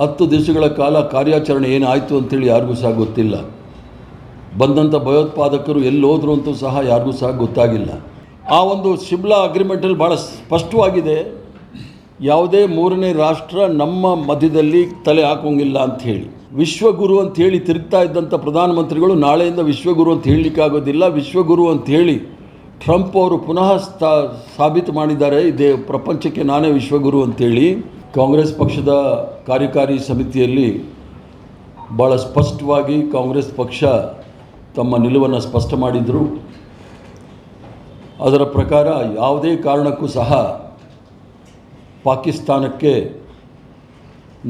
ಹತ್ತು ದಿವಸಗಳ ಕಾಲ ಕಾರ್ಯಾಚರಣೆ ಏನಾಯಿತು ಅಂತೇಳಿ ಯಾರಿಗೂ ಸಹ ಗೊತ್ತಿಲ್ಲ. ಬಂದಂಥ ಭಯೋತ್ಪಾದಕರು ಎಲ್ಲಿ ಹೋದ್ರು ಅಂತೂ ಸಹ ಯಾರಿಗೂ ಸಹ ಗೊತ್ತಾಗಿಲ್ಲ. ಆ ಒಂದು ಶಿಮ್ಲಾ ಅಗ್ರಿಮೆಂಟಲ್ಲಿ ಭಾಳ ಸ್ಪಷ್ಟವಾಗಿದೆ. ಯಾವುದೇ ಮೂರನೇ ರಾಷ್ಟ್ರ ನಮ್ಮ ಮಧ್ಯದಲ್ಲಿ ತಲೆ ಹಾಕೋಂಗಿಲ್ಲ ಅಂತ ಹೇಳಿ. ವಿಶ್ವಗುರು ಅಂತ ಹೇಳಿ ತಿರುಗ್ತಾ ಇದ್ದಂಥ ಪ್ರಧಾನಮಂತ್ರಿಗಳು ನಾಳೆಯಿಂದ ವಿಶ್ವಗುರು ಅಂತ ಹೇಳಲಿಕ್ಕಾಗೋದಿಲ್ಲ ವಿಶ್ವಗುರು ಅಂತ ಹೇಳಿ ಟ್ರಂಪ್ ಅವರು ಪುನಃ ಸ್ಥಾ, ಸಾಬೀತು ಮಾಡಿದ್ದಾರೆ. ಇದೇ ಪ್ರಪಂಚಕ್ಕೆ ನಾನೇ ವಿಶ್ವಗುರು ಅಂತೇಳಿ ಕಾಂಗ್ರೆಸ್ ಪಕ್ಷದ ಕಾರ್ಯಕಾರಿ ಸಮಿತಿಯಲ್ಲಿ ಭಾಳ ಸ್ಪಷ್ಟವಾಗಿ ಕಾಂಗ್ರೆಸ್ ಪಕ್ಷ ತಮ್ಮ ನಿಲುವನ್ನು ಸ್ಪಷ್ಟ ಮಾಡಿದರು. ಅದರ ಪ್ರಕಾರ ಯಾವುದೇ ಕಾರಣಕ್ಕೂ ಸಹ ಪಾಕಿಸ್ತಾನಕ್ಕೆ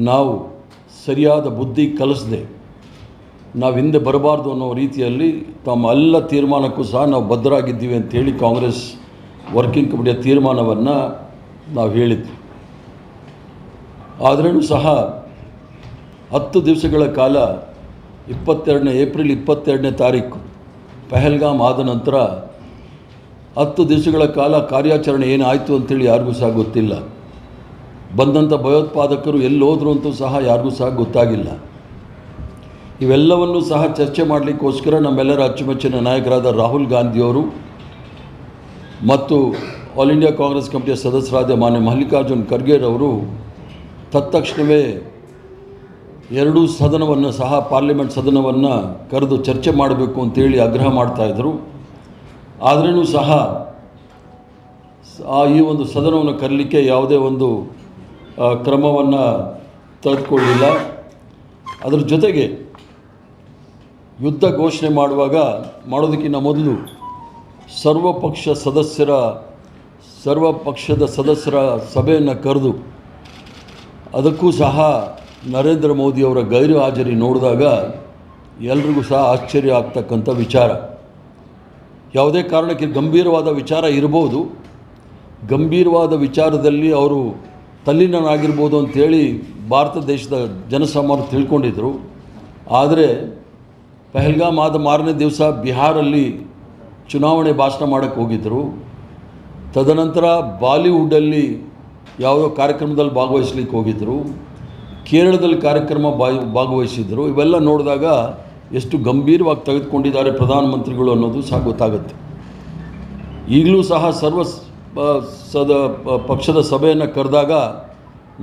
ನಾವು ಸರಿಯಾದ ಬುದ್ಧಿ ಕಲಿಸದೆ. ನಾವು ಹಿಂದೆ ಬರಬಾರ್ದು ಅನ್ನೋ ರೀತಿಯಲ್ಲಿ ತಮ್ಮ ಎಲ್ಲ ತೀರ್ಮಾನಕ್ಕೂ ಸಹ ನಾವು ಬದ್ಧರಾಗಿದ್ದೀವಿ ಅಂತೇಳಿ ಕಾಂಗ್ರೆಸ್ ವರ್ಕಿಂಗ್ ಕಮಿಟಿಯ ತೀರ್ಮಾನವನ್ನು ನಾವು ಹೇಳಿದ್ವಿ. ಆದ್ರೂ ಸಹ ಹತ್ತು ದಿವಸಗಳ ಕಾಲ ಇಪ್ಪತ್ತೆರಡನೇ ಏಪ್ರಿಲ್ ಇಪ್ಪತ್ತೆರಡನೇ ತಾರೀಕು ಪೆಹಲ್ಗಾಮ್ ಆದ ನಂತರ ಹತ್ತು ದಿವಸಗಳ ಕಾಲ ಕಾರ್ಯಾಚರಣೆ ಏನಾಯಿತು ಅಂತೇಳಿ ಯಾರಿಗೂ ಸಹ ಗೊತ್ತಿಲ್ಲ. ಬಂದಂಥ ಭಯೋತ್ಪಾದಕರು ಎಲ್ಲಿ ಹೋದರು ಅಂತೂ ಸಹ ಯಾರಿಗೂ ಸಹ ಗೊತ್ತಾಗಿಲ್ಲ. ಇವೆಲ್ಲವನ್ನೂ ಸಹ ಚರ್ಚೆ ಮಾಡಲಿಕ್ಕೋಸ್ಕರ ನಮ್ಮೆಲ್ಲರ ಅಚ್ಚುಮೆಚ್ಚಿನ ನಾಯಕರಾದ ರಾಹುಲ್ ಗಾಂಧಿಯವರು ಮತ್ತು ಆಲ್ ಇಂಡಿಯಾ ಕಾಂಗ್ರೆಸ್ ಕಮಿಟಿಯ ಸದಸ್ಯರಾದ ಮಾನ್ಯ ಮಲ್ಲಿಕಾರ್ಜುನ್ ಖರ್ಗೆರವರು ತತ್ಕ್ಷಣವೇ ಎರಡೂ ಸದನವನ್ನು ಸಹ ಪಾರ್ಲಿಮೆಂಟ್ ಸದನವನ್ನು ಕರೆದು ಚರ್ಚೆ ಮಾಡಬೇಕು ಅಂತೇಳಿ ಆಗ್ರಹ ಮಾಡ್ತಾಯಿದ್ರು ಆದ್ರೂ ಸಹ ಆ ಈ ಒಂದು ಸದನವನ್ನು ಕರೀಲಿಕ್ಕೆ ಯಾವುದೇ ಒಂದು ಕ್ರಮವನ್ನು ತೆಗೆದುಕೊಳ್ಳಿಲ್ಲ ಅದರ ಜೊತೆಗೆ ಯುದ್ಧ ಘೋಷಣೆ ಮಾಡುವಾಗ ಮಾಡೋದಕ್ಕಿಂತ ಮೊದಲು ಸರ್ವಪಕ್ಷ ಸದಸ್ಯರ, ಸರ್ವಪಕ್ಷದ ಸದಸ್ಯರ ಸಭೆಯನ್ನು ಕರೆದು ಅದಕ್ಕೂ ಸಹ ನರೇಂದ್ರ ಮೋದಿಯವರ ಗೈರು ಹಾಜರಿ ನೋಡಿದಾಗ ಎಲ್ರಿಗೂ ಸಹ ಆಶ್ಚರ್ಯ ಆಗ್ತಕ್ಕಂಥ ವಿಚಾರ. ಯಾವುದೇ ಕಾರಣಕ್ಕೆ ಗಂಭೀರವಾದ ವಿಚಾರ ಇರ್ಬೋದು. ಗಂಭೀರವಾದ ವಿಚಾರದಲ್ಲಿ ಅವರು ತಲ್ಲಿನಾಗಿರ್ಬೋದು ಅಂಥೇಳಿ ಭಾರತ ದೇಶದ ಜನಸಾಮಾನ್ಯರು ತಿಳ್ಕೊಂಡಿದ್ದರು ಆದರೆ ಪಹಲ್ಗಾಮ್ ಆದ ಮಾರನೇ ದಿವಸ ಬಿಹಾರಲ್ಲಿ ಚುನಾವಣೆ ಭಾಷಣ ಮಾಡೋಕ್ಕೆ ಹೋಗಿದ್ದರು ತದನಂತರ ಬಾಲಿವುಡ್ಡಲ್ಲಿ ಯಾವುದೋ ಕಾರ್ಯಕ್ರಮದಲ್ಲಿ ಭಾಗವಹಿಸ್ಲಿಕ್ಕೆ ಹೋಗಿದ್ದರು ಕೇರಳದಲ್ಲಿ ಕಾರ್ಯಕ್ರಮ ಬಾಯ್ ಭಾಗವಹಿಸಿದ್ರು, ಇವೆಲ್ಲ ನೋಡಿದಾಗ ಎಷ್ಟು ಗಂಭೀರವಾಗಿ ತೆಗೆದುಕೊಂಡಿದ್ದಾರೆ ಪ್ರಧಾನಮಂತ್ರಿಗಳು ಅನ್ನೋದು ಸಹ ಗೊತ್ತಾಗುತ್ತೆ. ಈಗಲೂ ಸಹ ಸರ್ವ ಸದ ಪಕ್ಷದ ಸಭೆಯನ್ನು ಕರೆದಾಗ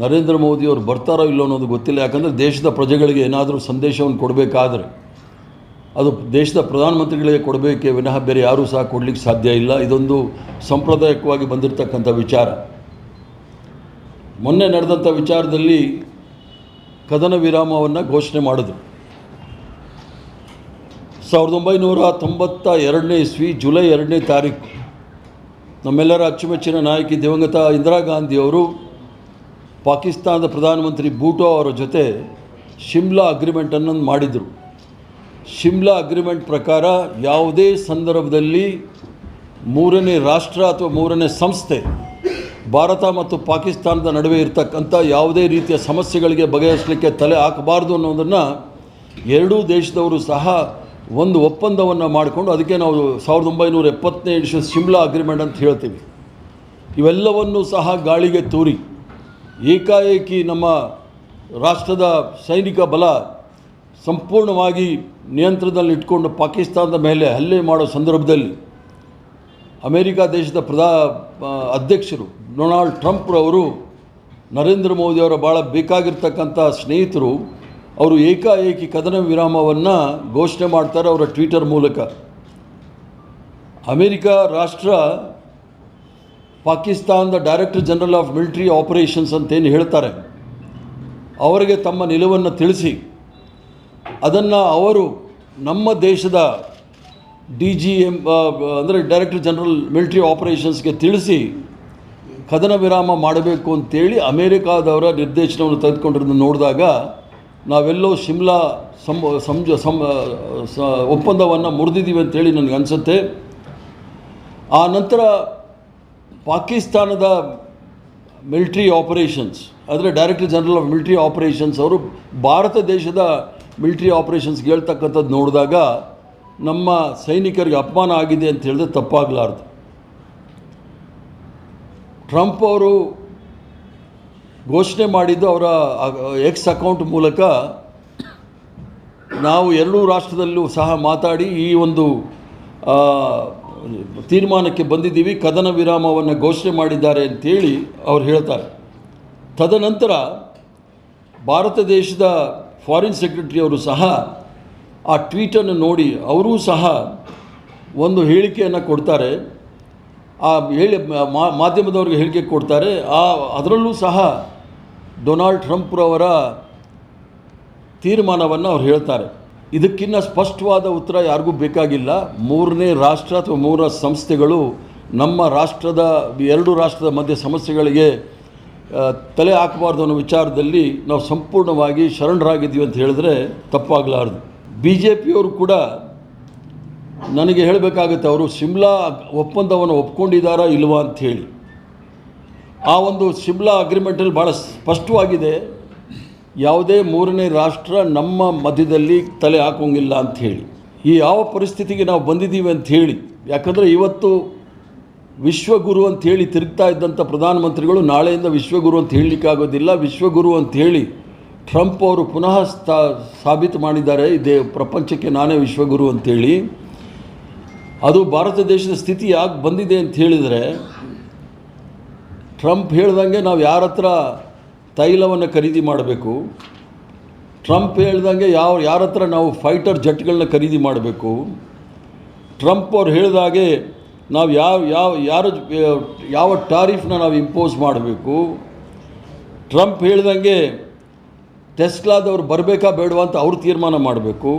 ನರೇಂದ್ರ ಮೋದಿಯವರು ಬರ್ತಾರೋ ಇಲ್ಲೋ ಅನ್ನೋದು ಗೊತ್ತಿಲ್ಲ. ಯಾಕಂದರೆ ದೇಶದ ಪ್ರಜೆಗಳಿಗೆ ಏನಾದರೂ ಸಂದೇಶವನ್ನು ಕೊಡಬೇಕಾದ್ರೆ ಅದು ದೇಶದ ಪ್ರಧಾನಮಂತ್ರಿಗಳಿಗೆ ಕೊಡಬೇಕೇ ವಿನಃ ಬೇರೆ ಯಾರೂ ಸಹ ಕೊಡಲಿಕ್ಕೆ ಸಾಧ್ಯ ಇಲ್ಲ. ಇದೊಂದು ಸಾಂಪ್ರದಾಯಿಕವಾಗಿ ಬಂದಿರತಕ್ಕಂಥ ವಿಚಾರ. ಮೊನ್ನೆ ನಡೆದಂಥ ವಿಚಾರದಲ್ಲಿ ಕದನ ವಿರಾಮವನ್ನು ಘೋಷಣೆ ಮಾಡಿದ್ರು. ಸಾವಿರದ ಒಂಬೈನೂರ ತೊಂಬತ್ತ ಎರಡನೇ ಇಸ್ವಿ ಜುಲೈ ಎರಡನೇ ತಾರೀಕು ನಮ್ಮೆಲ್ಲರ ಅಚ್ಚುಮೆಚ್ಚಿನ ನಾಯಕಿ ದಿವಂಗತ ಇಂದಿರಾ ಗಾಂಧಿಯವರು ಪಾಕಿಸ್ತಾನದ ಪ್ರಧಾನಮಂತ್ರಿ ಬೂಟೋ ಅವರ ಜೊತೆ ಶಿಮ್ಲಾ ಅಗ್ರಿಮೆಂಟನ್ನು ಮಾಡಿದರು. ಶಿಮ್ಲಾ ಅಗ್ರಿಮೆಂಟ್ ಪ್ರಕಾರ ಯಾವುದೇ ಸಂದರ್ಭದಲ್ಲಿ ಮೂರನೇ ರಾಷ್ಟ್ರ ಅಥವಾ ಮೂರನೇ ಸಂಸ್ಥೆ ಭಾರತ ಮತ್ತು ಪಾಕಿಸ್ತಾನದ ನಡುವೆ ಇರತಕ್ಕಂಥ ಯಾವುದೇ ರೀತಿಯ ಸಮಸ್ಯೆಗಳಿಗೆ ಬಗೆಹರಿಸಲಿಕ್ಕೆ ತಲೆ ಹಾಕಬಾರ್ದು ಅನ್ನೋದನ್ನು ಎರಡೂ ದೇಶದವರು ಸಹ ಒಂದು ಒಪ್ಪಂದವನ್ನು ಮಾಡಿಕೊಂಡು ಅದಕ್ಕೆ ನಾವು ಸಾವಿರದ ಒಂಬೈನೂರ ಎಪ್ಪತ್ತನೇ ಇಡಿಷ ಶಿಮ್ಲಾ ಅಗ್ರಿಮೆಂಟ್ ಅಂತ ಹೇಳ್ತೀವಿ. ಇವೆಲ್ಲವನ್ನೂ ಸಹ ಗಾಳಿಗೆ ತೂರಿ ಏಕಾಏಕಿ ನಮ್ಮ ರಾಷ್ಟ್ರದ ಸೈನಿಕ ಬಲ ಸಂಪೂರ್ಣವಾಗಿ ನಿಯಂತ್ರಣದಲ್ಲಿ ಇಟ್ಕೊಂಡು ಪಾಕಿಸ್ತಾನದ ಮೇಲೆ ಹಲ್ಲೆ ಮಾಡೋ ಸಂದರ್ಭದಲ್ಲಿ ಅಮೇರಿಕಾ ದೇಶದ ಪ್ರಧಾ ಅಧ್ಯಕ್ಷರು ಡೊನಾಲ್ಡ್ ಟ್ರಂಪ್ರವರು ನರೇಂದ್ರ ಮೋದಿಯವರ ಭಾಳ ಬೇಕಾಗಿರ್ತಕ್ಕಂಥ ಸ್ನೇಹಿತರು, ಅವರು ಏಕಾಏಕಿ ಕದನ ವಿರಾಮವನ್ನು ಘೋಷಣೆ ಮಾಡ್ತಾರೆ ಅವರ ಟ್ವಿಟರ್ ಮೂಲಕ. ಅಮೇರಿಕಾ ರಾಷ್ಟ್ರ ಪಾಕಿಸ್ತಾನದ director general of military operations ಅಂತೇನು ಹೇಳ್ತಾರೆ, ಅವರಿಗೆ ತಮ್ಮ ನಿಲುವನ್ನು ತಿಳಿಸಿ, ಅದನ್ನು ಅವರು ನಮ್ಮ ದೇಶದ ಡಿ ಜಿ ಎಂ ಅಂದರೆ ಡೈರೆಕ್ಟರ್ ಜನರಲ್ ಮಿಲಿಟ್ರಿ ಆಪರೇಷನ್ಸ್ಗೆ ತಿಳಿಸಿ ಕದನ ವಿರಾಮ ಮಾಡಬೇಕು ಅಂತೇಳಿ ಅಮೇರಿಕಾದವರ ನಿರ್ದೇಶನವನ್ನು ತೆಗೆದುಕೊಂಡಿರೋದನ್ನು ನೋಡಿದಾಗ ನಾವೆಲ್ಲೋ ಶಿಮ್ಲಾ ಸಂ ಸಂಜ ಸಂ, ಒಪ್ಪಂದವನ್ನು ಮುರಿದಿದ್ದೀವಿ ಅಂತೇಳಿ ನನಗೆ ಅನಿಸುತ್ತೆ. ಆ ನಂತರ ಪಾಕಿಸ್ತಾನದ ಮಿಲಿಟ್ರಿ ಆಪರೇಷನ್ಸ್ ಅಂದರೆ director general of military operations ಅವರು ಭಾರತ ದೇಶದ ಮಿಲಿಟ್ರಿ ಆಪರೇಷನ್ಸ್ಗೆ ಹೇಳ್ತಕ್ಕಂಥದ್ದು ನೋಡಿದಾಗ ನಮ್ಮ ಸೈನಿಕರಿಗೆ ಅಪಮಾನ ಆಗಿದೆ ಅಂತ ಹೇಳಿದ್ರೆ ತಪ್ಪಾಗಲಾರ್ದು. ಟ್ರಂಪ್ ಅವರು ಘೋಷಣೆ ಮಾಡಿದ್ದು ಅವರ ಎಕ್ಸ್ ಅಕೌಂಟ್ ಮೂಲಕ ನಾವು ಎರಡೂ ರಾಷ್ಟ್ರದಲ್ಲೂ ಸಹ ಮಾತಾಡಿ ಈ ಒಂದು ತೀರ್ಮಾನಕ್ಕೆ ಬಂದಿದ್ದೀವಿ, ಕದನ ವಿರಾಮವನ್ನು ಘೋಷಣೆ ಮಾಡಿದ್ದಾರೆ ಅಂತೇಳಿ ಅವ್ರು ಹೇಳ್ತಾರೆ. ತದನಂತರ ಭಾರತ ದೇಶದ ಫಾರಿನ್ ಸೆಕ್ರೆಟರಿ ಅವರು ಸಹ ಆ ಟ್ವೀಟನ್ನು ನೋಡಿ ಅವರೂ ಸಹ ಒಂದು ಹೇಳಿಕೆಯನ್ನು ಕೊಡ್ತಾರೆ. ಆ ಹೇಳಿ ಮಾಧ್ಯಮದವ್ರಿಗೆ ಹೇಳಿಕೆ ಕೊಡ್ತಾರೆ. ಆ, ಅದರಲ್ಲೂ ಸಹ ಡೊನಾಲ್ಡ್ ಟ್ರಂಪ್ರವರ ತೀರ್ಮಾನವನ್ನು ಅವ್ರು ಹೇಳ್ತಾರೆ. ಇದಕ್ಕಿಂತ ಸ್ಪಷ್ಟವಾದ ಉತ್ತರ ಯಾರಿಗೂ ಬೇಕಾಗಿಲ್ಲ. ಮೂರನೇ ರಾಷ್ಟ್ರ ಅಥವಾ ಮೂರ ಸಂಸ್ಥೆಗಳು ನಮ್ಮ ರಾಷ್ಟ್ರದ, ಎರಡು ರಾಷ್ಟ್ರದ ಮಧ್ಯೆ ಸಮಸ್ಯೆಗಳಿಗೆ ತಲೆ ಹಾಕಬಾರ್ದು ಅನ್ನೋ ವಿಚಾರದಲ್ಲಿ ನಾವು ಸಂಪೂರ್ಣವಾಗಿ ಶರಣರಾಗಿದ್ದೀವಿ ಅಂತ ಹೇಳಿದ್ರೆ ತಪ್ಪಾಗಲಾರ್ದು. ಬಿ ಜೆ ಪಿಯವರು ಕೂಡ ನನಗೆ ಹೇಳಬೇಕಾಗುತ್ತೆ, ಅವರು ಶಿಮ್ಲಾ ಒಪ್ಪಂದವನ್ನು ಒಪ್ಕೊಂಡಿದ್ದಾರಾ ಇಲ್ವಾ ಅಂಥೇಳಿ ಆ ಒಂದು ಶಿಮ್ಲಾ ಅಗ್ರಿಮೆಂಟಲ್ಲಿ ಭಾಳ ಸ್ಪಷ್ಟವಾಗಿದೆ, ಯಾವುದೇ ಮೂರನೇ ರಾಷ್ಟ್ರ ನಮ್ಮ ಮಧ್ಯದಲ್ಲಿ ತಲೆ ಹಾಕೋಂಗಿಲ್ಲ ಅಂತ ಹೇಳಿ. ಈ ಯಾವ ಪರಿಸ್ಥಿತಿಗೆ ನಾವು ಬಂದಿದ್ದೀವಿ ಅಂತ ಹೇಳಿ, ಯಾಕಂದರೆ ಇವತ್ತು ವಿಶ್ವಗುರು ಅಂತ ಹೇಳಿ ತಿರುಗ್ತಾ ಇದ್ದಂಥ ಪ್ರಧಾನಮಂತ್ರಿಗಳು ನಾಳೆಯಿಂದ ವಿಶ್ವಗುರು ಅಂತ ಹೇಳಲಿಕ್ಕಾಗೋದಿಲ್ಲ, ವಿಶ್ವಗುರು ಅಂತ ಹೇಳಿ ಟ್ರಂಪ್ ಅವರು ಪುನಃ ಸ್ಥಾ ಸಾಬೀತು ಮಾಡಿದ್ದಾರೆ. ಇದೇ ಪ್ರಪಂಚಕ್ಕೆ ನಾನೇ ವಿಶ್ವಗುರು ಅಂತೇಳಿ. ಅದು ಭಾರತ ದೇಶದ ಸ್ಥಿತಿ ಯಾಕೆ ಬಂದಿದೆ ಅಂತ ಹೇಳಿದರೆ, ಟ್ರಂಪ್ ಹೇಳ್ದಂಗೆ ನಾವು ಯಾರ ಹತ್ರ ತೈಲವನ್ನು ಖರೀದಿ ಮಾಡಬೇಕು, ಟ್ರಂಪ್ ಹೇಳ್ದಂಗೆ ಯಾವ, ಯಾರ ಹತ್ರ ನಾವು ಫೈಟರ್ ಜೆಟ್ಗಳನ್ನ ಖರೀದಿ ಮಾಡಬೇಕು, ಟ್ರಂಪ್ ಅವ್ರು ಹೇಳಿದಾಗೆ ನಾವು ಯಾವ ಯಾವ, ಯಾರ, ಯಾವ ಟಾರಿಫ್ನ ನಾವು ಇಂಪೋಸ್ ಮಾಡಬೇಕು, ಟ್ರಂಪ್ ಹೇಳ್ದಂಗೆ ಟೆಸ್ಲಾದವ್ರು ಬರಬೇಕಾ ಬೇಡವಾ ಅಂತ ಅವ್ರು ತೀರ್ಮಾನ ಮಾಡಬೇಕು.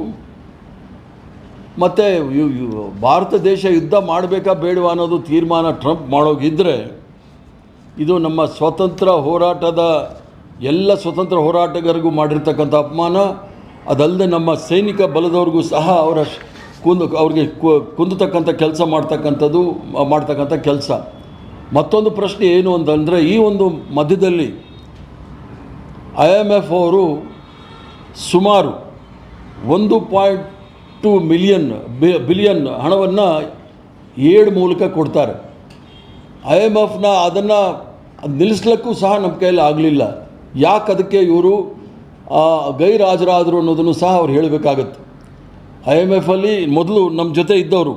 ಮತ್ತು ಭಾರತ ದೇಶ ಯುದ್ಧ ಮಾಡಬೇಕಾ ಬೇಡವಾ ಅನ್ನೋದು ತೀರ್ಮಾನ ಟ್ರಂಪ್ ಮಾಡೋಗಿದ್ದರೆ ಇದು ನಮ್ಮ ಸ್ವತಂತ್ರ ಹೋರಾಟದ, ಎಲ್ಲ ಸ್ವತಂತ್ರ ಹೋರಾಟಗಾರರಿಗೂ ಮಾಡಿರ್ತಕ್ಕಂಥ ಅಪಮಾನ. ಅದಲ್ಲದೆ ನಮ್ಮ ಸೈನಿಕ ಬಲದವ್ರಿಗೂ ಸಹ ಅವರ ಕುಂದು, ಅವ್ರಿಗೆ ಕುಂದತಕ್ಕಂಥ ಕೆಲಸ ಮಾಡ್ತಕ್ಕಂಥದ್ದು, ಮಾಡ್ತಕ್ಕಂಥ ಕೆಲಸ. ಮತ್ತೊಂದು ಪ್ರಶ್ನೆ ಏನು ಅಂತಂದರೆ ಈ ಒಂದು ಮಧ್ಯದಲ್ಲಿ ಐ ಎಂ ಎಫ್ ಅವರು ಸುಮಾರು ಒಂದು ಪಾಯಿಂಟ್ ಟು ಮಿಲಿಯನ್ ಬಿಲಿಯನ್ ಹಣವನ್ನು ಏಡ್ ಮೂಲಕ ಕೊಡ್ತಾರೆ. ಐ ಎಂ ಎಫ್ನ ಅದನ್ನು ನಿಲ್ಲಿಸ್ಲಿಕ್ಕೂ ಸಹ ನಮ್ಮ ಕೈಯಲ್ಲಿ ಆಗಲಿಲ್ಲ. ಯಾಕೆ ಅದಕ್ಕೆ ಇವರು ಗೈರಾಜರಾದರು ಅನ್ನೋದನ್ನು ಸಹ ಅವ್ರು ಹೇಳಬೇಕಾಗತ್ತೆ. ಐ ಎಂ ಎಫಲ್ಲಿ ಮೊದಲು ನಮ್ಮ ಜೊತೆ ಇದ್ದವರು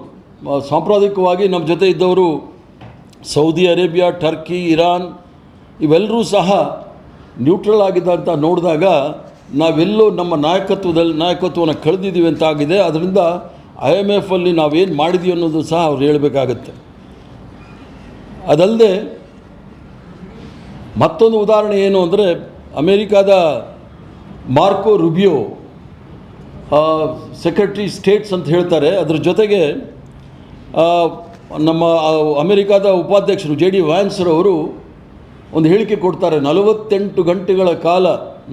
ಸಾಂಪ್ರದಾಯಿಕವಾಗಿ ನಮ್ಮ ಜೊತೆ ಇದ್ದವರು ಸೌದಿ ಅರೇಬಿಯಾ, ಟರ್ಕಿ, ಇರಾನ್, ಇವೆಲ್ಲರೂ ಸಹ ನ್ಯೂಟ್ರಲ್ ಆಗಿದೆ ಅಂತ ನೋಡಿದಾಗ ನಾವೆಲ್ಲೋ ನಮ್ಮ ನಾಯಕತ್ವದಲ್ಲಿ, ನಾಯಕತ್ವವನ್ನು ಕಳೆದಿದ್ದೀವಿ ಅಂತ ಆಗಿದೆ. ಅದರಿಂದ ಐ ಎಂ ಎಫಲ್ಲಿ ನಾವೇನು ಮಾಡಿದ್ದೀವಿ ಅನ್ನೋದು ಸಹ ಅವ್ರು ಹೇಳಬೇಕಾಗತ್ತೆ. ಅದಲ್ಲದೆ ಮತ್ತೊಂದು ಉದಾಹರಣೆ ಏನು ಅಂದರೆ ಅಮೇರಿಕಾದ ಮಾರ್ಕೋ ರುಬಿಯೋ ಸೆಕ್ರೆಟ್ರಿ ಸ್ಟೇಟ್ಸ್ ಅಂತ ಹೇಳ್ತಾರೆ. ಅದರ ಜೊತೆಗೆ ನಮ್ಮ ಅಮೇರಿಕಾದ ಉಪಾಧ್ಯಕ್ಷರು ಜೆ ಡಿ ವ್ಯಾನ್ಸ್ರವರು ಒಂದು ಹೇಳಿಕೆ ಕೊಡ್ತಾರೆ, ನಲವತ್ತೆಂಟು ಗಂಟೆಗಳ ಕಾಲ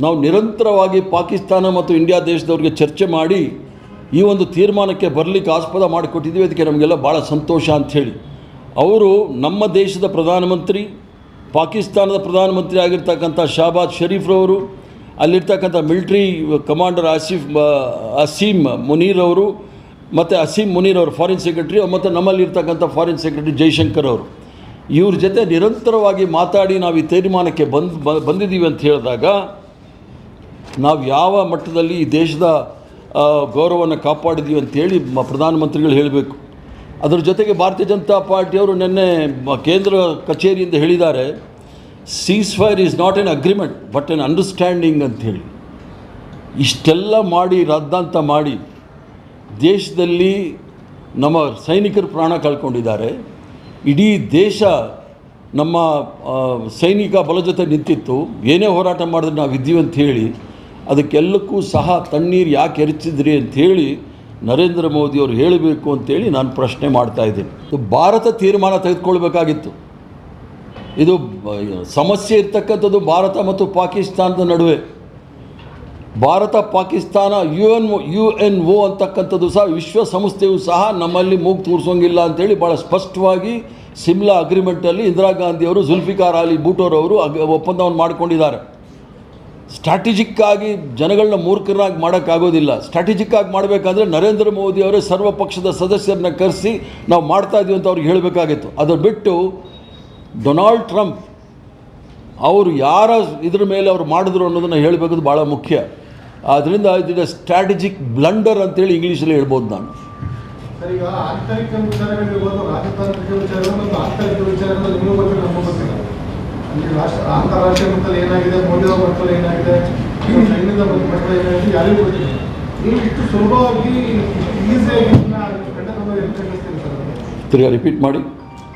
ನಾವು ನಿರಂತರವಾಗಿ ಪಾಕಿಸ್ತಾನ ಮತ್ತು ಇಂಡಿಯಾ ದೇಶದವ್ರಿಗೆ ಚರ್ಚೆ ಮಾಡಿ ಈ ಒಂದು ತೀರ್ಮಾನಕ್ಕೆ ಬರಲಿಕ್ಕೆ ಆಸ್ಪದ ಮಾಡಿಕೊಟ್ಟಿದ್ದೀವಿ. ಅದಕ್ಕೆ ನಮಗೆಲ್ಲ ಭಾಳ ಸಂತೋಷ ಅಂಥೇಳಿ ಅವರು ನಮ್ಮ ದೇಶದ ಪ್ರಧಾನಮಂತ್ರಿ, ಪಾಕಿಸ್ತಾನದ ಪ್ರಧಾನಮಂತ್ರಿ ಆಗಿರ್ತಕ್ಕಂಥ ಶಹಬಾಜ್ ಶರೀಫ್ರವರು ಅಲ್ಲಿರ್ತಕ್ಕಂಥ ಮಿಲ್ಟ್ರಿ ಕಮಾಂಡರ್ ಆಸಿಫ್ ಅಸೀಮ್ ಮುನೀರ್ ಅವರು, ಮತ್ತು ಅಸೀಮ್ ಮುನೀರ್ ಅವರು ಫಾರಿನ್ ಸೆಕ್ರೆಟರಿ, ಮತ್ತು ನಮ್ಮಲ್ಲಿರ್ತಕ್ಕಂಥ ಫಾರಿನ್ ಸೆಕ್ರೆಟರಿ ಜೈಶಂಕರ್ ಅವರು. ಇವ್ರ ಜೊತೆ ನಿರಂತರವಾಗಿ ಮಾತಾಡಿ ನಾವು ಈ ತೀರ್ಮಾನಕ್ಕೆ ಬಂದು ಬಂದಿದ್ದೀವಿ ಅಂತ ಹೇಳಿದಾಗ, ನಾವು ಯಾವ ಮಟ್ಟದಲ್ಲಿ ಈ ದೇಶದ ಗೌರವವನ್ನು ಕಾಪಾಡಿದ್ದೀವಿ ಅಂತೇಳಿ ಮ, ಪ್ರಧಾನಮಂತ್ರಿಗಳು ಹೇಳಬೇಕು. ಅದರ ಜೊತೆಗೆ ಭಾರತೀಯ ಜನತಾ ಪಾರ್ಟಿಯವರು ನಿನ್ನೆ ಕೇಂದ್ರ ಕಚೇರಿಯಿಂದ ಹೇಳಿದ್ದಾರೆ ceasefire is not an agreement but an understanding ಅಂಥೇಳಿ ಇಷ್ಟೆಲ್ಲ ಮಾಡಿ ರದ್ದಾಂತ ಮಾಡಿ, ದೇಶದಲ್ಲಿ ನಮ್ಮ ಸೈನಿಕರು ಪ್ರಾಣ ಕಳ್ಕೊಂಡಿದ್ದಾರೆ. ಇಡೀ ದೇಶ ನಮ್ಮ ಸೈನಿಕ ಬಲ ಜೊತೆ ನಿಂತಿತ್ತು. ಏನೇ ಹೋರಾಟ ಮಾಡಿದ್ರೆ ನಾವು ಇದ್ದೀವಿ ಅಂತ ಹೇಳಿ, ಅದಕ್ಕೆಲ್ಲಕ್ಕೂ ಸಹ ತಣ್ಣೀರು ಯಾಕೆ ಎರಚಿದ್ರಿ ಅಂಥೇಳಿ ನರೇಂದ್ರ ಮೋದಿಯವರು ಹೇಳಬೇಕು ಅಂತೇಳಿ ನಾನು ಪ್ರಶ್ನೆ ಮಾಡ್ತಾ ಇದ್ದೀನಿ. ಇದು ಭಾರತ ತೀರ್ಮಾನ ತೆಗೆದುಕೊಳ್ಬೇಕಾಗಿತ್ತು. ಇದು ಸಮಸ್ಯೆ ಇರ್ತಕ್ಕಂಥದ್ದು ಭಾರತ ಮತ್ತು ಪಾಕಿಸ್ತಾನದ ನಡುವೆ. Bharat, Pakistan U N U N O ಅಂತಕ್ಕಂಥದ್ದು ಸಹ, ವಿಶ್ವಸಂಸ್ಥೆಯು ಸಹ ನಮ್ಮಲ್ಲಿ ಮೂಗು ತೂರಿಸೋಂಗಿಲ್ಲ ಅಂತೇಳಿ ಭಾಳ ಸ್ಪಷ್ಟವಾಗಿ ಸಿಮ್ಲಾ ಅಗ್ರಿಮೆಂಟಲ್ಲಿ ಇಂದಿರಾ ಗಾಂಧಿಯವರು ಜುಲ್ಫಿಕಾರ್ ಅಲಿ ಭೂಟೋರವರು ಅವರು ಒಪ್ಪಂದವನ್ನು ಮಾಡಿಕೊಂಡಿದ್ದಾರೆ. ಸ್ಟ್ರಾಟಜಿಕ್ ಆಗಿ ಜನಗಳನ್ನ ಮೂರ್ಖರಾಗಿ ಮಾಡೋಕ್ಕಾಗೋದಿಲ್ಲ. ಸ್ಟ್ರಾಟಜಿಕ್ ಆಗಿ ಮಾಡಬೇಕಾದ್ರೆ ನರೇಂದ್ರ ಮೋದಿ ಅವರೇ ಸರ್ವ ಪಕ್ಷದ ಸದಸ್ಯರನ್ನ ಕರೆಸಿ ನಾವು ಮಾಡ್ತಾ ಇದೀವಿ ಅಂತ ಅವ್ರಿಗೆ ಹೇಳಬೇಕಾಗಿತ್ತು. ಅದನ್ನು ಬಿಟ್ಟು ಡೊನಾಲ್ಡ್ ಟ್ರಂಪ್ ಅವರು ಯಾರ ಇದ್ರ ಮೇಲೆ ಅವ್ರು ಮಾಡಿದ್ರು ಅನ್ನೋದನ್ನು ಹೇಳಬೇಕದು ಭಾಳ ಮುಖ್ಯ. ಆದ್ದರಿಂದ ಇದು ಸ್ಟ್ರಾಟಜಿಕ್ ಬ್ಲಂಡರ್ ಅಂತೇಳಿ ಇಂಗ್ಲೀಷಲ್ಲಿ ಹೇಳ್ಬೋದು ನಾನು. ಈಗ ಆಂತರಿಕ ವಿಚಾರಗಳಿರ್ಬೋದು ರಾಜತಾಂತ್ರಿಕ ವಿಚಾರಗಳು ಮತ್ತು ಆಂತರಿಕ ವಿಚಾರಗಳು ನಿಮ್ಮ ಬಗ್ಗೆ ನಮಗೂ ಗೊತ್ತಿಲ್ಲ ಇಲ್ಲಿ ರಾಷ್ಟ್ರ ಅಂತಾರಾಷ್ಟ್ರೀಯ ಮಟ್ಟದಲ್ಲಿ ಏನಾಗಿದೆ ಮೌಲ್ಯ ಮಟ್ಟದಲ್ಲಿ ಏನಾಗಿದೆ ಸೈನ್ಯದ ಮಟ್ಟದಲ್ಲಿ ಏನಾಗಿದೆ ಯಾರಿಗೂ ಗೊತ್ತಿಲ್ಲ. ನೀವು ಇಷ್ಟು ಸುಲಭವಾಗಿ ಈಸಿಯಾಗಿ ತಿರ್ಗಾ ರಿಪೀಟ್ ಮಾಡಿ.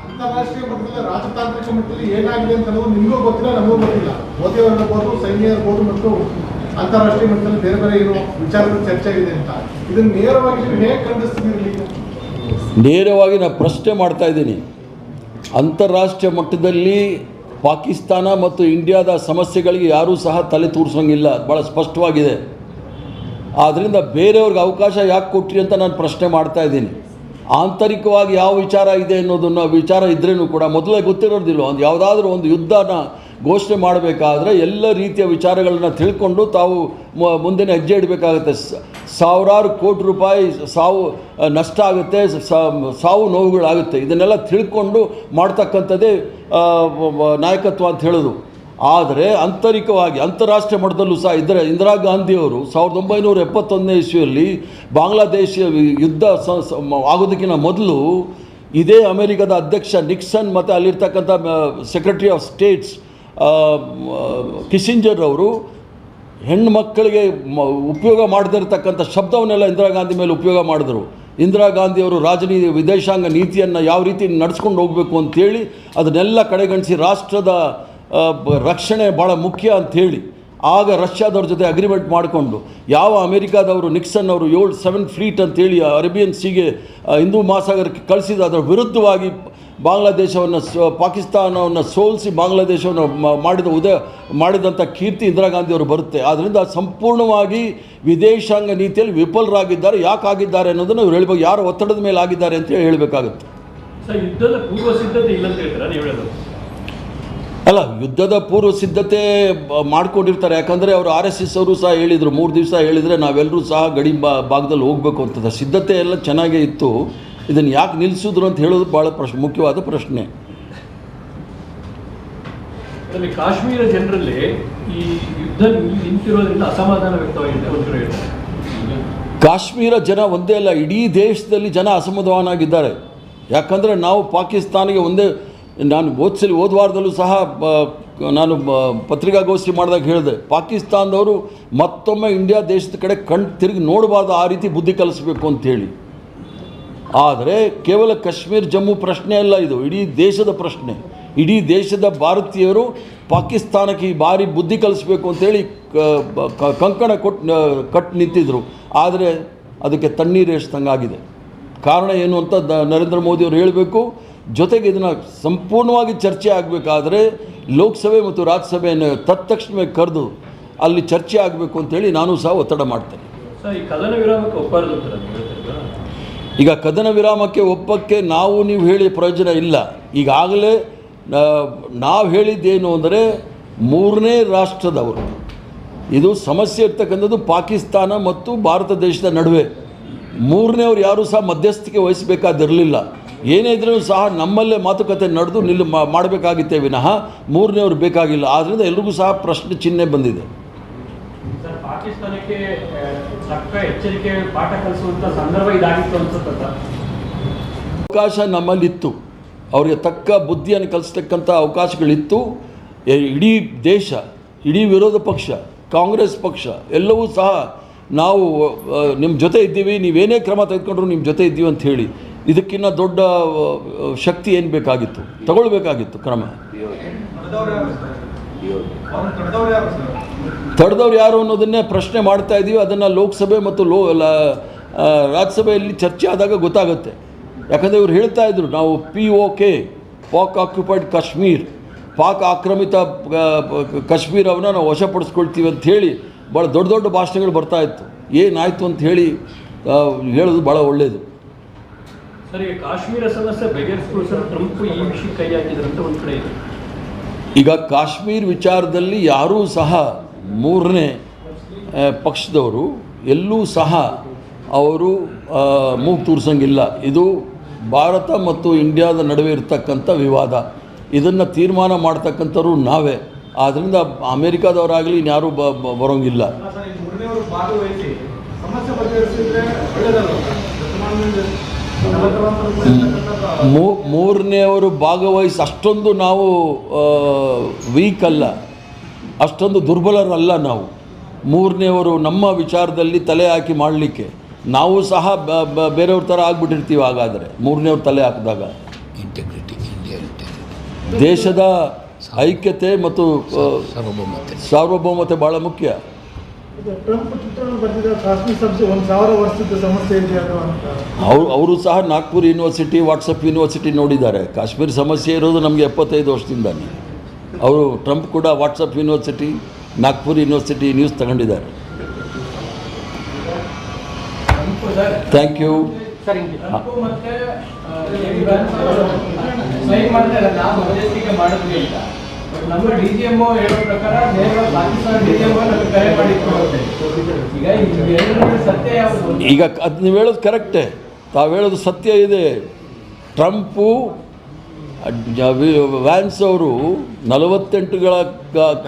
ಅಂತಾರಾಷ್ಟ್ರೀಯ ಮಟ್ಟದಲ್ಲಿ ರಾಜತಾಂತ್ರಿಕ ಮಟ್ಟದಲ್ಲಿ ಏನಾಗಿದೆ ಅಂತ ನಿಮಗೂ ಗೊತ್ತಿಲ್ಲ ನಮಗೂ ಗೊತ್ತಿಲ್ಲ. ಮೋದಿ ಅವರಿರ್ಬೋದು ಸೈನ್ಯ ಇರ್ಬೋದು ಮತ್ತು ಅಂತಾರಾಷ್ಟ್ರೀಯ ಮಟ್ಟದಲ್ಲಿ ಬೇರೆ ಬೇರೆ ಏನು ವಿಚಾರಗಳು ಚರ್ಚೆ ಆಗಿದೆ ಅಂತ. ಇದನ್ನ ನೇರವಾಗಿ ನೀವು ಹೇಗೆ ಖಂಡಿಸ್ತಿದ್ದೀರಿ ನೇರವಾಗಿ ನಾನು ಪ್ರಶ್ನೆ ಮಾಡ್ತಾ ಇದ್ದೀನಿ. ಅಂತಾರಾಷ್ಟ್ರೀಯ ಮಟ್ಟದಲ್ಲಿ ಪಾಕಿಸ್ತಾನ ಮತ್ತು ಇಂಡಿಯಾದ ಸಮಸ್ಯೆಗಳಿಗೆ ಯಾರೂ ಸಹ ತಲೆ ತೂರಿಸೋಂಗಿಲ್ಲ. ಭಾಳ ಸ್ಪಷ್ಟವಾಗಿದೆ. ಆದ್ದರಿಂದ ಬೇರೆಯವ್ರಿಗೆ ಅವಕಾಶ ಯಾಕೆ ಕೊಟ್ರಿ ಅಂತ ನಾನು ಪ್ರಶ್ನೆ ಮಾಡ್ತಾ ಇದ್ದೀನಿ. ಆಂತರಿಕವಾಗಿ ಯಾವ ವಿಚಾರ ಇದೆ ಅನ್ನೋದನ್ನು ವಿಚಾರ ಇದ್ರೇನು ಕೂಡ ಮೊದಲೇ ಗೊತ್ತಿರೋದಿಲ್ಲ ಒಂದು ಯಾವುದಾದ್ರೂ ಒಂದು ಯುದ್ಧನ ಘೋಷಣೆ ಮಾಡಬೇಕಾದ್ರೆ ಎಲ್ಲ ರೀತಿಯ ವಿಚಾರಗಳನ್ನು ತಿಳ್ಕೊಂಡು ತಾವು ಮುಂದಿನ ಹೆಜ್ಜೆ ಇಡಬೇಕಾಗುತ್ತೆ. ಸಾವಿರಾರು ಕೋಟಿ ರೂಪಾಯಿ ಸಾವು, ನಷ್ಟ ಆಗುತ್ತೆ ಸಾವು ನೋವುಗಳಾಗುತ್ತೆ. ಇದನ್ನೆಲ್ಲ ತಿಳ್ಕೊಂಡು ಮಾಡ್ತಕ್ಕಂಥದ್ದೇ ನಾಯಕತ್ವ ಅಂತ ಹೇಳೋದು. ಆದರೆ ಆಂತರಿಕವಾಗಿ, ಅಂತಾರಾಷ್ಟ್ರೀಯ ಮಟ್ಟದಲ್ಲೂ ಸಹ ಇದ್ರೆ ಇಂದಿರಾ ಗಾಂಧಿಯವರು ಸಾವಿರದ ಒಂಬೈನೂರ ಎಪ್ಪತ್ತೊಂದನೇ ಇಸ್ವಿಯಲ್ಲಿ ಬಾಂಗ್ಲಾದೇಶ ಯುದ್ಧ ಆಗೋದಕ್ಕಿಂತ ಮೊದಲು ಇದೇ ಅಮೆರಿಕದ ಅಧ್ಯಕ್ಷ ನಿಕ್ಸನ್ ಮತ್ತು ಅಲ್ಲಿರ್ತಕ್ಕಂಥ ಸೆಕ್ರೆಟರಿ ಆಫ್ ಸ್ಟೇಟ್ಸ್ ಕಿಸಿಂಜರ್ ಅವರು ಹೆಣ್ಣು ಮಕ್ಕಳಿಗೆ ಮ, ಉಪಯೋಗ ಮಾಡದಿರ್ತಕ್ಕಂಥ ಶಬ್ದವನ್ನೆಲ್ಲ ಇಂದಿರಾ ಗಾಂಧಿ ಮೇಲೆ ಉಪಯೋಗ ಮಾಡಿದ್ರು. ಇಂದಿರಾ ಗಾಂಧಿಯವರು ರಾಜನೀತಿ ವಿದೇಶಾಂಗ ನೀತಿಯನ್ನು ಯಾವ ರೀತಿ ನಡೆಸ್ಕೊಂಡು ಹೋಗಬೇಕು ಅಂತೇಳಿ ಅದನ್ನೆಲ್ಲ ಕಡೆಗಣಿಸಿ ರಾಷ್ಟ್ರದ ರಕ್ಷಣೆ ಭಾಳ ಮುಖ್ಯ ಅಂಥೇಳಿ ಆಗ ರಷ್ಯಾದವ್ರ ಜೊತೆ ಅಗ್ರಿಮೆಂಟ್ ಮಾಡಿಕೊಂಡು ಯಾವ ಅಮೆರಿಕಾದವರು ನಿಕ್ಸನ್ ಅವರು ಏಳು ಸೆವೆನ್ ಫ್ಲೀಟ್ ಅಂತೇಳಿ ಅರೇಬಿಯನ್ ಸೀಗೆ ಹಿಂದೂ ಮಹಾಸಾಗರಕ್ಕೆ ಕಳಿಸಿದ ಅದರ ವಿರುದ್ಧವಾಗಿ ಬಾಂಗ್ಲಾದೇಶವನ್ನು ಸ ಪಾಕಿಸ್ತಾನವನ್ನು ಸೋಲಿಸಿ ಬಾಂಗ್ಲಾದೇಶವನ್ನು ಮಾಡಿದ ಉದಯ ಮಾಡಿದಂಥ ಕೀರ್ತಿ ಇಂದಿರಾ ಗಾಂಧಿಯವರು ಬರುತ್ತೆ. ಆದ್ದರಿಂದ ಸಂಪೂರ್ಣವಾಗಿ ವಿದೇಶಾಂಗ ನೀತಿಯಲ್ಲಿ ವಿಫಲರಾಗಿದ್ದಾರೆ. ಯಾಕೆ ಆಗಿದ್ದಾರೆ ಅನ್ನೋದನ್ನು ಇವ್ರು ಹೇಳ್ಬೇಕು. ಯಾರು ಒತ್ತಡದ ಮೇಲೆ ಆಗಿದ್ದಾರೆ ಅಂತ ಹೇಳಿ ಹೇಳಬೇಕಾಗುತ್ತೆ. ಸರ್ ಯುದ್ಧದ ಪೂರ್ವ ಸಿದ್ಧತೆ ಇಲ್ಲ ಅಂತ ಹೇಳ್ತೀರಾ? ನೀವು ಹೇಳೋದು. ಅಲ್ಲ ಯುದ್ಧದ ಪೂರ್ವ ಸಿದ್ಧತೆ ಮಾಡ್ಕೊಂಡಿರ್ತಾರೆ. ಯಾಕಂದರೆ ಅವರು ಆರ್ ಎಸ್ ಎಸ್ ಅವರು ಸಹ ಹೇಳಿದರು. ಮೂರು ದಿವಸ ಹೇಳಿದರೆ ನಾವೆಲ್ಲರೂ ಸಹ ಗಡಿ ಭಾಗದಲ್ಲಿ ಹೋಗಬೇಕು ಅಂತದ. ಸಿದ್ಧತೆ ಎಲ್ಲ ಚೆನ್ನಾಗೇ ಇತ್ತು. ಇದನ್ನು ಯಾಕೆ ನಿಲ್ಲಿಸಿದ್ರು ಅಂತ ಹೇಳೋದು ಭಾಳ ಪ್ರಶ್ನೆ ಮುಖ್ಯವಾದ ಪ್ರಶ್ನೆ. ಕಾಶ್ಮೀರ ಜನರಲ್ಲಿ ಈ ಯುದ್ಧ ನಿಂತಿರೋದ್ರಿಂದ ಅಸಮಾಧಾನ ವ್ಯಕ್ತವಾಗಿದೆ ಕಾಶ್ಮೀರ ಜನ ಒಂದೇ ಅಲ್ಲ ಇಡೀ ದೇಶದಲ್ಲಿ ಜನ ಅಸಮಾಧಾನಾಗಿದ್ದಾರೆ ಯಾಕಂದರೆ ನಾವು ಪಾಕಿಸ್ತಾನಿಗೆ ಒಂದೇ ನಾನು ಓದ್ಸಲಿ ಹೋದ ವಾರದಲ್ಲೂ ಸಹ ನಾನು ಪತ್ರಿಕಾಗೋಷ್ಠಿ ಮಾಡಿದಾಗ ಹೇಳಿದೆ ಪಾಕಿಸ್ತಾನದವರು ಮತ್ತೊಮ್ಮೆ ಇಂಡಿಯಾ ದೇಶದ ಕಡೆ ಕಣ್ ತಿರುಗಿ ನೋಡಬಾರ್ದು ಆ ರೀತಿ ಬುದ್ಧಿ ಕಲಿಸ್ಬೇಕು ಅಂತೇಳಿ ಆದರೆ ಕೇವಲ ಕಾಶ್ಮೀರ್, ಜಮ್ಮು ಪ್ರಶ್ನೆ ಅಲ್ಲ ಇದು, ಇಡೀ ದೇಶದ ಪ್ರಶ್ನೆ. ಇಡೀ ದೇಶದ ಭಾರತೀಯರು ಪಾಕಿಸ್ತಾನಕ್ಕೆ ಈ ಬಾರಿ ಬುದ್ಧಿ ಕಲಿಸ್ಬೇಕು ಅಂತೇಳಿ ಕಂಕಣ ಕೊಟ್ಟು ಕಟ್ಟು ನಿಂತಿದ್ರು. ಆದರೆ ಅದಕ್ಕೆ ತಣ್ಣೀರು ಎಷ್ಟಂಗಾಗಿದೆ ಕಾರಣ ಏನು ಅಂತ ನರೇಂದ್ರ ಮೋದಿಯವರು ಹೇಳಬೇಕು. ಜೊತೆಗೆ ಇದನ್ನು ಸಂಪೂರ್ಣವಾಗಿ ಚರ್ಚೆ ಆಗಬೇಕಾದ್ರೆ ಲೋಕಸಭೆ ಮತ್ತು ರಾಜ್ಯಸಭೆಯನ್ನು ತತ್ತಕ್ಷಣವೇ ಕರೆದು ಅಲ್ಲಿ ಚರ್ಚೆ ಆಗಬೇಕು ಅಂತೇಳಿ ನಾನು ಸಹ ಒತ್ತಡ ಮಾಡ್ತೇನೆ. ಈಗ ಕದನ ವಿರಾಮಕ್ಕೆ ಒಪ್ಪಕ್ಕೆ ನಾವು ನೀವು ಹೇಳಿ ಪ್ರಯೋಜನ ಇಲ್ಲ. ಈಗಾಗಲೇ ನಾವು ಹೇಳಿದ್ದೇನು ಅಂದರೆ ಮೂರನೇ ರಾಷ್ಟ್ರದವರು. ಇದು ಸಮಸ್ಯೆ ಇರ್ತಕ್ಕಂಥದ್ದು ಪಾಕಿಸ್ತಾನ ಮತ್ತು ಭಾರತ ದೇಶದ ನಡುವೆ. ಮೂರನೇ ಮೂರನೇವ್ರು ಯಾರೂ ಸಹ ಮಧ್ಯಸ್ಥಿಕೆ ವಹಿಸಬೇಕಾದಿರಲಿಲ್ಲ. ಏನೇ ಇದ್ರೂ ಸಹ ನಮ್ಮಲ್ಲೇ ಮಾತುಕತೆ ನಡೆದು ನಿಲ್ಲು ಮಾಡಬೇಕಾಗಿತ್ತೇ ವಿನಃ ಮೂರನೇವ್ರು ಬೇಕಾಗಿಲ್ಲ. ಆದ್ದರಿಂದ ಎಲ್ರಿಗೂ ಸಹ ಪ್ರಶ್ನೆ ಚಿಹ್ನೆ ಬಂದಿದೆ. ಪಾಕಿಸ್ತಾನಕ್ಕೆ ತಕ್ಕ ಎಚ್ಚರಿಕೆ ಪಾಠ ಕಲಿಸುವಂತ ಸಂದರ್ಭ ಇದಾಗಿತ್ತು ಅನ್ಸುತ್ತೆ ಸರ್. ಅವಕಾಶ ನಮ್ಮಲ್ಲಿತ್ತು. ಅವರಿಗೆ ತಕ್ಕ ಬುದ್ಧಿಯನ್ನು ಕಲಿಸ್ತಕ್ಕಂಥ ಅವಕಾಶಗಳಿತ್ತು. ಇಡೀ ದೇಶ ಇಡೀ ವಿರೋಧ ಪಕ್ಷ ಕಾಂಗ್ರೆಸ್ ಪಕ್ಷ ಎಲ್ಲವೂ ಸಹ ನಾವು ನಿಮ್ಮ ಜೊತೆ ಇದ್ದೀವಿ ನೀವೇನೇ ಕ್ರಮ ತೆಗೆದುಕೊಂಡ್ರು ನಿಮ್ಮ ಜೊತೆ ಇದ್ದೀವಿ ಅಂತ ಹೇಳಿ ಇದಕ್ಕಿಂತ ದೊಡ್ಡ ಶಕ್ತಿ ಏನು ಬೇಕಾಗಿತ್ತು? ತಗೊಳ್ಬೇಕಾಗಿತ್ತು ಕ್ರಮ. ತಡೆದವ್ರು ಯಾರು ಅನ್ನೋದನ್ನೇ ಪ್ರಶ್ನೆ ಮಾಡ್ತಾ ಇದ್ದೀವಿ ಅದನ್ನು ಲೋಕಸಭೆ ಮತ್ತು ಲೋ ಲ ರಾಜ್ಯಸಭೆಯಲ್ಲಿ ಚರ್ಚೆ ಆದಾಗ ಗೊತ್ತಾಗುತ್ತೆ. ಯಾಕಂದರೆ ಇವ್ರು ಹೇಳ್ತಾ ಇದ್ರು ನಾವು P O K Pak occupied Kashmir Pak ಆಕ್ರಮಿತ ಕಾಶ್ಮೀರವನ್ನ ನಾವು ವಶಪಡಿಸ್ಕೊಳ್ತೀವಿ ಅಂತ ಹೇಳಿ ಭಾಳ ದೊಡ್ಡ ದೊಡ್ಡ ಭಾಷಣಗಳು ಬರ್ತಾ ಇತ್ತು. ಏನಾಯಿತು ಅಂತ ಹೇಳಿ ಹೇಳೋದು ಭಾಳ ಒಳ್ಳೆಯದು ಸರಿ ಕಾಶ್ಮೀರ ಸಮಸ್ಯೆ ಟ್ರಂಪ್ ಈ ವಿಷಯ ಕೈ ಹಾಕಿದ್ರು ಅಂತ ಒಂದು ಕಡೆ ಇದೆ. ಈಗ ಕಾಶ್ಮೀರ್ ವಿಚಾರದಲ್ಲಿ ಯಾರೂ ಸಹ ಮೂರನೇ ಪಕ್ಷದವರು, ಎಲ್ಲೂ ಸಹ ಅವರು ಮೂಗ್ ತೂರ್ಸಂಗಿಲ್ಲ. ಇದು ಭಾರತ ಮತ್ತು ಇಂಡಿಯಾದ ನಡುವೆ ಇರತಕ್ಕಂಥ ವಿವಾದ. ಇದನ್ನು ತೀರ್ಮಾನ ಮಾಡ್ತಕ್ಕಂಥವ್ರು ನಾವೇ. ಆದ್ದರಿಂದ ಅಮೇರಿಕಾದವರಾಗಲಿ ಇನ್ಯಾರೂ ಬ ಬರೋಂಗಿಲ್ಲ. ಅವರು ಭಾಗವಹಿಸಿ ಅಷ್ಟೊಂದು ನಾವು ವೀಕ್ ಅಲ್ಲ. ಅಷ್ಟೊಂದು ದುರ್ಬಲರಲ್ಲ ನಾವು. ಮೂರನೆಯವರು ನಮ್ಮ ವಿಚಾರದಲ್ಲಿ ತಲೆ ಹಾಕಿ ಮಾಡಲಿಕ್ಕೆ. ನಾವು ಸಹ ಬೇರೆಯವ್ರ ಥರ ಆಗ್ಬಿಟ್ಟಿರ್ತೀವಿ ಹಾಗಾದರೆ. ಮೂರನೆಯವ್ರ ತಲೆ ಹಾಕಿದಾಗ. ಇಂಟಗ್ರಿಟಿ ದೇಶದ ಐಕ್ಯತೆ ಮತ್ತು ಸಾರ್ವಭೌಮತೆ. ಸಾರ್ವಭೌಮತೆ ಭಾಳ ಮುಖ್ಯ. ಅವರು ಅವರು ಸಹ ನಾಗ್ಪುರ್ ಯೂನಿವರ್ಸಿಟಿ ವಾಟ್ಸಪ್ ಯೂನಿವರ್ಸಿಟಿ ನೋಡಿದ್ದಾರೆ. ಕಾಶ್ಮೀರ ಸಮಸ್ಯೆ ಇರೋದು ನಮಗೆ ಎಪ್ಪತ್ತೈದು ವರ್ಷದಿಂದಾನೆ. ಅವರು ಟ್ರಂಪ್ ಕೂಡ WhatsApp university Nagpur university news ತಗೊಂಡಿದ್ದಾರೆ. ಥ್ಯಾಂಕ್ ಯು ನಮ್ಮ ಡಿ ಜಿ ಎಂ ಹೇಳೋ ಪ್ರಕಾರ ಪಾಕಿಸ್ತಾನ ಡಿ ಜಿ ಎಂ ಕರೆ ಈಗ ಈ ಸತ್ಯ ಯಾವುದು? ಈಗ ಅದು ನೀವು ಹೇಳೋದು ಕರೆಕ್ಟೇ ತಾವು ಹೇಳೋದು ಸತ್ಯ ಇದೆ. ಟ್ರಂಪು ವ್ಯಾನ್ಸ್ ಅವರು ನಲವತ್ತೆಂಟುಗಳ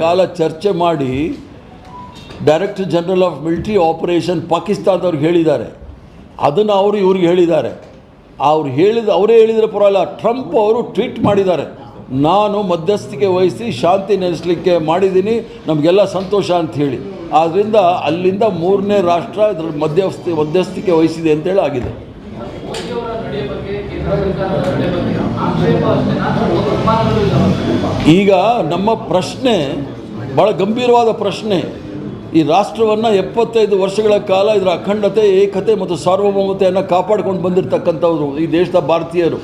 ಕಾಲ ಚರ್ಚೆ ಮಾಡಿ director general of military operation ಪಾಕಿಸ್ತಾನದವ್ರಿಗೆ ಹೇಳಿದ್ದಾರೆ. ಅದನ್ನು ಅವರು ಇವ್ರಿಗೆ ಹೇಳಿದ್ದಾರೆ. ಅವ್ರು ಹೇಳಿದ, ಅವರೇ ಹೇಳಿದರೆ ಪರವಾಗಿಲ್ಲ, ಟ್ರಂಪ್ ಅವರು ಟ್ವೀಟ್ ಮಾಡಿದ್ದಾರೆ. ನಾನು ಮಧ್ಯಸ್ಥಿಕೆ ವಹಿಸಿ ಶಾಂತಿ ನೆಲೆಸಲಿಕ್ಕೆ ಮಾಡಿದ್ದೀನಿ, ನಮಗೆಲ್ಲ ಸಂತೋಷ ಅಂತ ಹೇಳಿ. ಆದ್ದರಿಂದ ಅಲ್ಲಿಂದ ಮೂರನೇ ರಾಷ್ಟ್ರ ಇದ್ರ ಮಧ್ಯಸ್ಥಿ, ಮಧ್ಯಸ್ಥಿಕೆ ವಹಿಸಿದೆ ಅಂತೇಳಿ ಆಗಿದೆ. ಈಗ ನಮ್ಮ ಪ್ರಶ್ನೆ ಭಾಳ ಗಂಭೀರವಾದ ಪ್ರಶ್ನೆ. ಈ ರಾಷ್ಟ್ರವನ್ನು ಎಪ್ಪತ್ತೈದು ವರ್ಷಗಳ ಕಾಲ ಇದರ ಅಖಂಡತೆ, ಏಕತೆ ಮತ್ತು ಸಾರ್ವಭೌಮತೆಯನ್ನು ಕಾಪಾಡ್ಕೊಂಡು ಬಂದಿರತಕ್ಕಂಥವ್ರು ಈ ದೇಶದ ಭಾರತೀಯರು.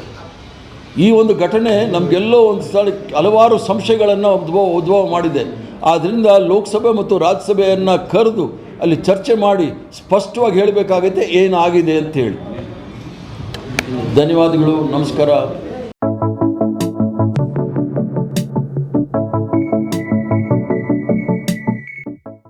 ಈ ಒಂದು ಘಟನೆ ನಮಗೆಲ್ಲೋ ಒಂದು ಸ್ಥಳ ಹಲವಾರು ಸಂಶಯಗಳನ್ನು ಉದ್ಭವ ಉದ್ಭವ ಮಾಡಿದೆ. ಆದ್ದರಿಂದ ಲೋಕಸಭೆ ಮತ್ತು ರಾಜ್ಯಸಭೆಯನ್ನು ಕರೆದು ಅಲ್ಲಿ ಚರ್ಚೆ ಮಾಡಿ ಸ್ಪಷ್ಟವಾಗಿ ಹೇಳಬೇಕಾಗುತ್ತೆ ಏನಾಗಿದೆ ಅಂತ ಹೇಳಿ. ಧನ್ಯವಾದಗಳು, ನಮಸ್ಕಾರ.